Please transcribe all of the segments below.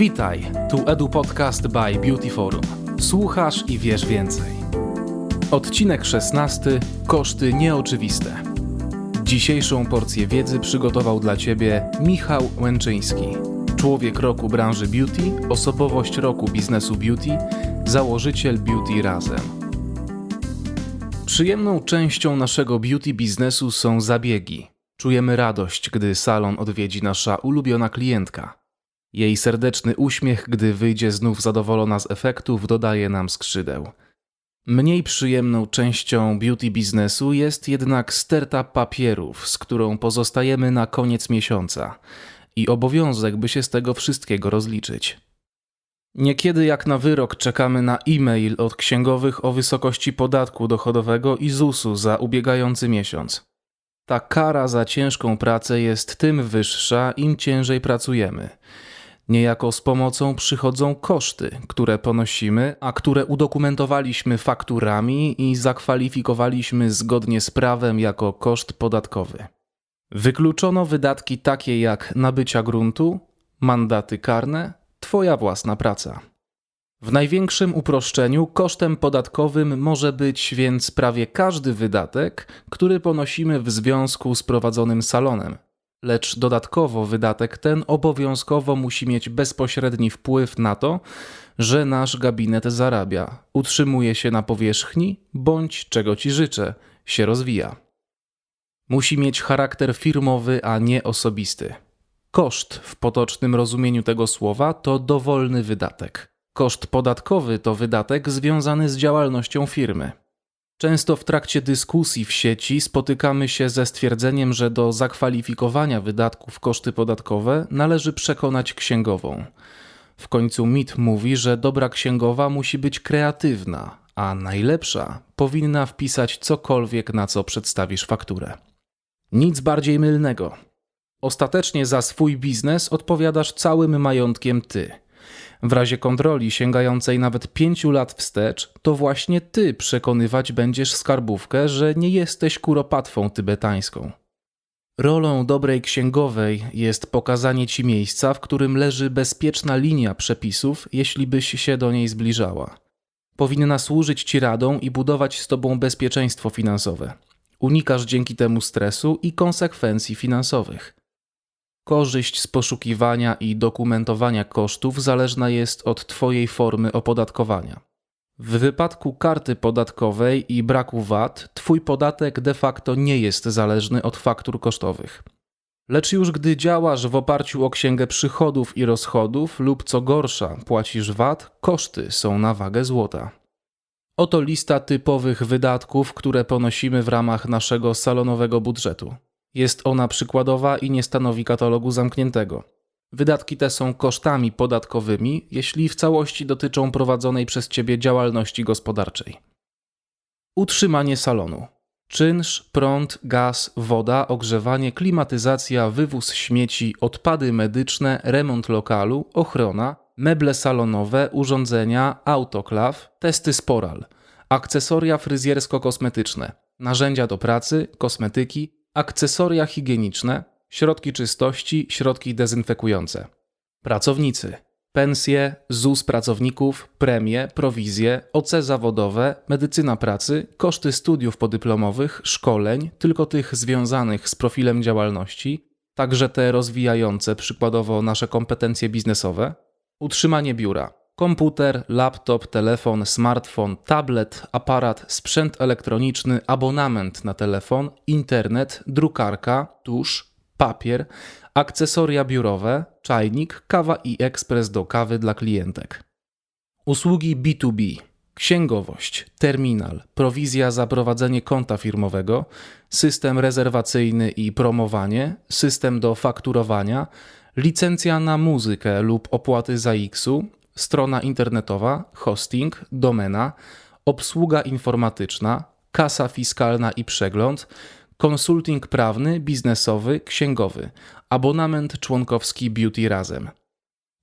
Witaj, tu Edu Podcast by Beauty Forum. Słuchasz i wiesz więcej. Odcinek 16. Koszty nieoczywiste. Dzisiejszą porcję wiedzy przygotował dla Ciebie Michał Łęczyński. Człowiek roku branży beauty, osobowość roku biznesu beauty, założyciel Beauty Razem. Przyjemną częścią naszego beauty biznesu są zabiegi. Czujemy radość, gdy salon odwiedzi nasza ulubiona klientka. Jej serdeczny uśmiech, gdy wyjdzie znów zadowolona z efektów, dodaje nam skrzydeł. Mniej przyjemną częścią beauty biznesu jest jednak sterta papierów, z którą pozostajemy na koniec miesiąca i obowiązek, by się z tego wszystkiego rozliczyć. Niekiedy jak na wyrok czekamy na e-mail od księgowych o wysokości podatku dochodowego i ZUS-u za ubiegający miesiąc. Ta kara za ciężką pracę jest tym wyższa, im ciężej pracujemy. Niejako z pomocą przychodzą koszty, które ponosimy, a które udokumentowaliśmy fakturami i zakwalifikowaliśmy zgodnie z prawem jako koszt podatkowy. Wykluczono wydatki takie jak nabycia gruntu, mandaty karne, Twoja własna praca. W największym uproszczeniu kosztem podatkowym może być więc prawie każdy wydatek, który ponosimy w związku z prowadzonym salonem. Lecz dodatkowo wydatek ten obowiązkowo musi mieć bezpośredni wpływ na to, że nasz gabinet zarabia, utrzymuje się na powierzchni bądź, czego ci życzę, się rozwija. Musi mieć charakter firmowy, a nie osobisty. Koszt w potocznym rozumieniu tego słowa to dowolny wydatek. Koszt podatkowy to wydatek związany z działalnością firmy. Często w trakcie dyskusji w sieci spotykamy się ze stwierdzeniem, że do zakwalifikowania wydatków koszty podatkowe należy przekonać księgową. W końcu mit mówi, że dobra księgowa musi być kreatywna, a najlepsza powinna wpisać cokolwiek, na co przedstawisz fakturę. Nic bardziej mylnego. Ostatecznie za swój biznes odpowiadasz całym majątkiem ty. W razie kontroli sięgającej nawet pięciu lat wstecz, to właśnie ty przekonywać będziesz skarbówkę, że nie jesteś kuropatwą tybetańską. Rolą dobrej księgowej jest pokazanie ci miejsca, w którym leży bezpieczna linia przepisów, jeśli byś się do niej zbliżała. Powinna służyć ci radą i budować z tobą bezpieczeństwo finansowe. Unikasz dzięki temu stresu i konsekwencji finansowych. Korzyść z poszukiwania i dokumentowania kosztów zależna jest od Twojej formy opodatkowania. W wypadku karty podatkowej i braku VAT, Twój podatek de facto nie jest zależny od faktur kosztowych. Lecz już gdy działasz w oparciu o księgę przychodów i rozchodów, lub co gorsza, płacisz VAT, koszty są na wagę złota. Oto lista typowych wydatków, które ponosimy w ramach naszego salonowego budżetu. Jest ona przykładowa i nie stanowi katalogu zamkniętego. Wydatki te są kosztami podatkowymi, jeśli w całości dotyczą prowadzonej przez Ciebie działalności gospodarczej. Utrzymanie salonu. Czynsz, prąd, gaz, woda, ogrzewanie, klimatyzacja, wywóz śmieci, odpady medyczne, remont lokalu, ochrona, meble salonowe, urządzenia, autoklaw, testy sporal, akcesoria fryzjersko-kosmetyczne, narzędzia do pracy, kosmetyki, akcesoria higieniczne, środki czystości, środki dezynfekujące. Pracownicy. Pensje, ZUS pracowników, premie, prowizje, OC zawodowe, medycyna pracy, koszty studiów podyplomowych, szkoleń, tylko tych związanych z profilem działalności, także te rozwijające przykładowo nasze kompetencje biznesowe, utrzymanie biura, komputer, laptop, telefon, smartfon, tablet, aparat, sprzęt elektroniczny, abonament na telefon, internet, drukarka, tusz, papier, akcesoria biurowe, czajnik, kawa i ekspres do kawy dla klientek. Usługi B2B, księgowość, terminal, prowizja za prowadzenie konta firmowego, system rezerwacyjny i promowanie, system do fakturowania, licencja na muzykę lub opłaty za X-u, strona internetowa, hosting, domena, obsługa informatyczna, kasa fiskalna i przegląd, konsulting prawny, biznesowy, księgowy, abonament członkowski Beauty Razem.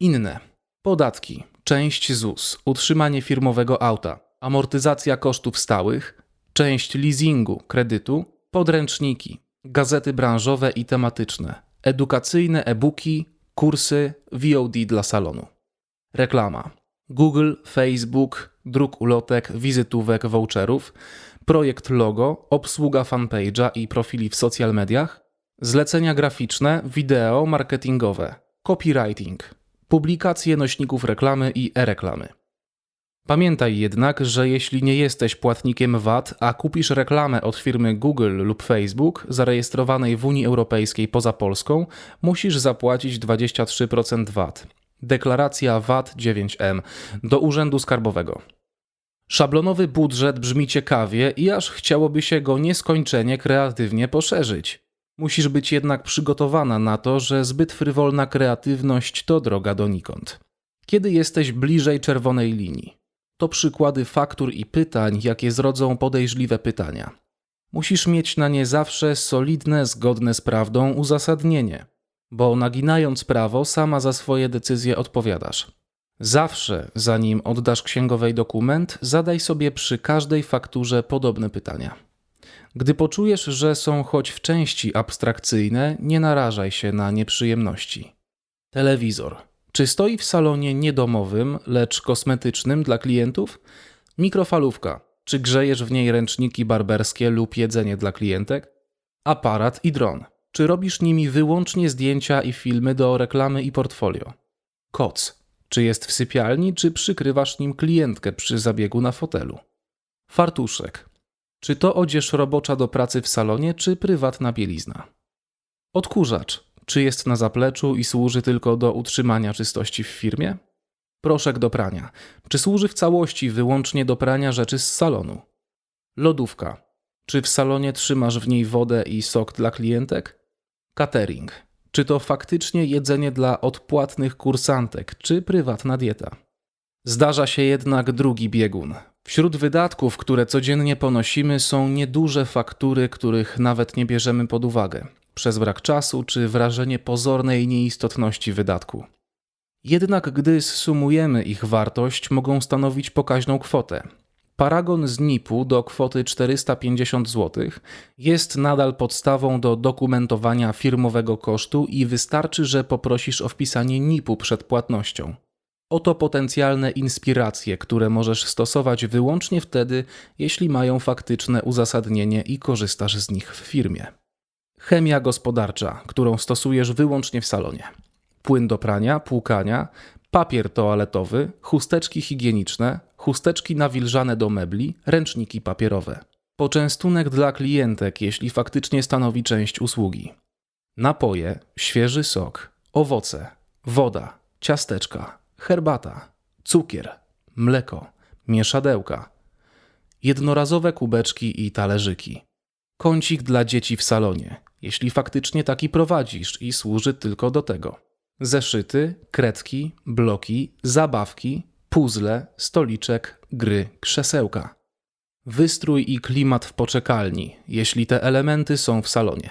Inne. Podatki, część ZUS, utrzymanie firmowego auta, amortyzacja kosztów stałych, część leasingu, kredytu, podręczniki, gazety branżowe i tematyczne, edukacyjne e-booki, kursy, VOD dla salonu. Reklama. Google, Facebook, druk ulotek, wizytówek, voucherów, projekt logo, obsługa fanpage'a i profili w social mediach, zlecenia graficzne, wideo, marketingowe, copywriting, publikacje nośników reklamy i e-reklamy. Pamiętaj jednak, że jeśli nie jesteś płatnikiem VAT, a kupisz reklamę od firmy Google lub Facebook zarejestrowanej w Unii Europejskiej poza Polską, musisz zapłacić 23% VAT. Deklaracja VAT 9M do Urzędu Skarbowego. Szablonowy budżet brzmi ciekawie i aż chciałoby się go nieskończenie kreatywnie poszerzyć. Musisz być jednak przygotowana na to, że zbyt frywolna kreatywność to droga donikąd. Kiedy jesteś bliżej czerwonej linii? To przykłady faktur i pytań, jakie zrodzą podejrzliwe pytania. Musisz mieć na nie zawsze solidne, zgodne z prawdą uzasadnienie, bo naginając prawo, sama za swoje decyzje odpowiadasz. Zawsze, zanim oddasz księgowej dokument, zadaj sobie przy każdej fakturze podobne pytania. Gdy poczujesz, że są choć w części abstrakcyjne, nie narażaj się na nieprzyjemności. Telewizor. Czy stoi w salonie niedomowym, lecz kosmetycznym dla klientów? Mikrofalówka. Czy grzejesz w niej ręczniki barberskie lub jedzenie dla klientek? Aparat i dron. Czy robisz nimi wyłącznie zdjęcia i filmy do reklamy i portfolio? Koc. Czy jest w sypialni, czy przykrywasz nim klientkę przy zabiegu na fotelu? Fartuszek. Czy to odzież robocza do pracy w salonie, czy prywatna bielizna? Odkurzacz. Czy jest na zapleczu i służy tylko do utrzymania czystości w firmie? Proszek do prania. Czy służy w całości wyłącznie do prania rzeczy z salonu? Lodówka. Czy w salonie trzymasz w niej wodę i sok dla klientek? Catering. Czy to faktycznie jedzenie dla odpłatnych kursantek, czy prywatna dieta? Zdarza się jednak drugi biegun. Wśród wydatków, które codziennie ponosimy, są nieduże faktury, których nawet nie bierzemy pod uwagę przez brak czasu czy wrażenie pozornej nieistotności wydatku. Jednak gdy zsumujemy ich wartość, mogą stanowić pokaźną kwotę. Paragon z NIP-u do kwoty 450 zł jest nadal podstawą do dokumentowania firmowego kosztu i wystarczy, że poprosisz o wpisanie NIP-u przed płatnością. Oto potencjalne inspiracje, które możesz stosować wyłącznie wtedy, jeśli mają faktyczne uzasadnienie i korzystasz z nich w firmie. Chemia gospodarcza, którą stosujesz wyłącznie w salonie. Płyn do prania, płukania, papier toaletowy, chusteczki higieniczne, chusteczki nawilżane do mebli, ręczniki papierowe. Poczęstunek dla klientek, jeśli faktycznie stanowi część usługi. Napoje, świeży sok, owoce, woda, ciasteczka, herbata, cukier, mleko, mieszadełka, jednorazowe kubeczki i talerzyki. Kącik dla dzieci w salonie, jeśli faktycznie taki prowadzisz i służy tylko do tego. Zeszyty, kredki, bloki, zabawki, puzzle, stoliczek, gry, krzesełka. Wystrój i klimat w poczekalni, jeśli te elementy są w salonie.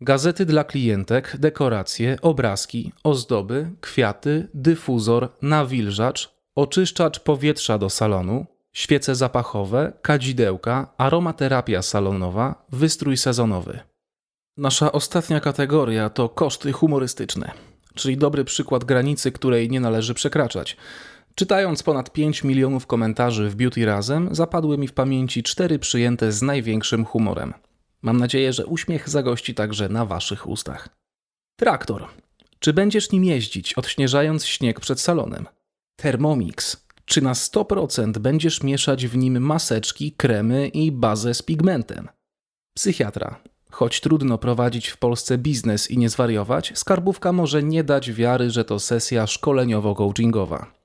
Gazety dla klientek, dekoracje, obrazki, ozdoby, kwiaty, dyfuzor, nawilżacz, oczyszczacz powietrza do salonu, świece zapachowe, kadzidełka, aromaterapia salonowa, wystrój sezonowy. Nasza ostatnia kategoria to koszty humorystyczne, czyli dobry przykład granicy, której nie należy przekraczać. Czytając ponad 5 milionów komentarzy w Beauty Razem, zapadły mi w pamięci cztery przyjęte z największym humorem. Mam nadzieję, że uśmiech zagości także na waszych ustach. Traktor. Czy będziesz nim jeździć, odśnieżając śnieg przed salonem? Thermomix. Czy na 100% będziesz mieszać w nim maseczki, kremy i bazę z pigmentem? Psychiatra. Choć trudno prowadzić w Polsce biznes i nie zwariować, skarbówka może nie dać wiary, że to sesja szkoleniowo-coachingowa.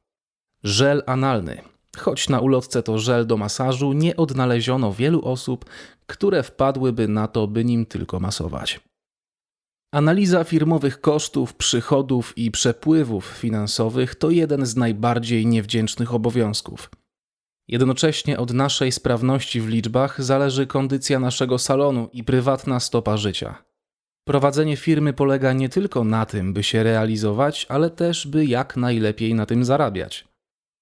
Żel analny. Choć na ulotce to żel do masażu, nie odnaleziono wielu osób, które wpadłyby na to, by nim tylko masować. Analiza firmowych kosztów, przychodów i przepływów finansowych to jeden z najbardziej niewdzięcznych obowiązków. Jednocześnie od naszej sprawności w liczbach zależy kondycja naszego salonu i prywatna stopa życia. Prowadzenie firmy polega nie tylko na tym, by się realizować, ale też by jak najlepiej na tym zarabiać.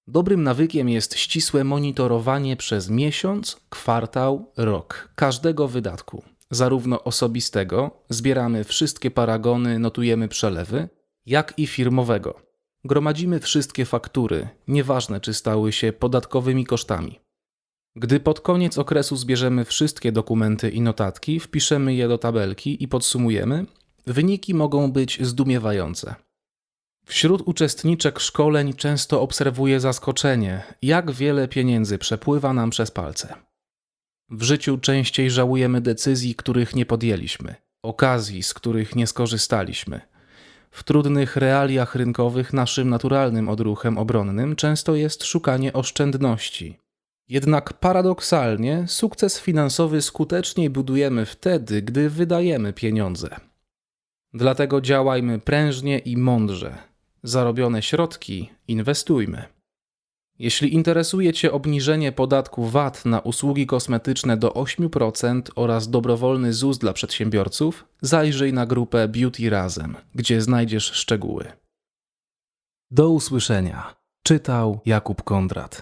Dobrym nawykiem jest ścisłe monitorowanie przez miesiąc, kwartał, rok każdego wydatku, zarówno osobistego zbieramy wszystkie paragony, notujemy przelewy, jak i firmowego Gromadzimy wszystkie faktury, nieważne czy stały się podatkowymi kosztami. Gdy pod koniec okresu zbierzemy wszystkie dokumenty i notatki, wpiszemy je do tabelki i podsumujemy, wyniki mogą być zdumiewające. Wśród uczestniczek szkoleń często obserwuję zaskoczenie, jak wiele pieniędzy przepływa nam przez palce. W życiu częściej żałujemy decyzji, których nie podjęliśmy, okazji, z których nie skorzystaliśmy. W trudnych realiach rynkowych naszym naturalnym odruchem obronnym często jest szukanie oszczędności. Jednak paradoksalnie sukces finansowy skuteczniej budujemy wtedy, gdy wydajemy pieniądze. Dlatego działajmy prężnie i mądrze. Zarobione środki inwestujmy. Jeśli interesuje Cię obniżenie podatku VAT na usługi kosmetyczne do 8% oraz dobrowolny ZUS dla przedsiębiorców, zajrzyj na grupę Beauty Razem, gdzie znajdziesz szczegóły. Do usłyszenia. Czytał Jakub Kondrat.